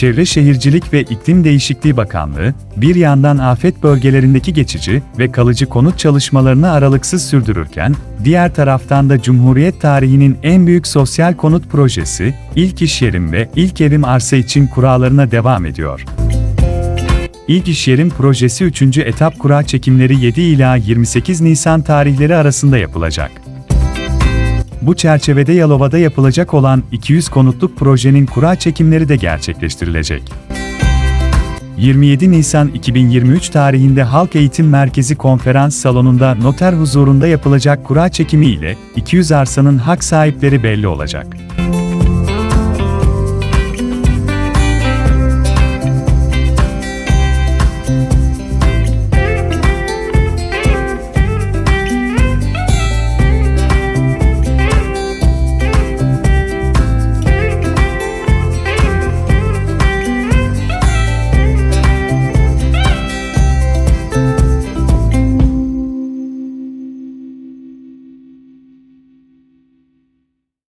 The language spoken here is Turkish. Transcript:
Çevre Şehircilik ve İklim Değişikliği Bakanlığı, bir yandan afet bölgelerindeki geçici ve kalıcı konut çalışmalarını aralıksız sürdürürken, diğer taraftan da Cumhuriyet tarihinin en büyük sosyal konut projesi, ilk iş yerim ve ilk evim arsa için kurallarına devam ediyor. İlk iş yerim projesi 3. etap kura çekimleri 7 ila 28 Nisan tarihleri arasında yapılacak. Bu çerçevede Yalova'da yapılacak olan 200 konutluk projenin kura çekimleri de gerçekleştirilecek. 27 Nisan 2023 tarihinde Halk Eğitim Merkezi Konferans Salonu'nda noter huzurunda yapılacak kura çekimi ile 200 arsanın hak sahipleri belli olacak.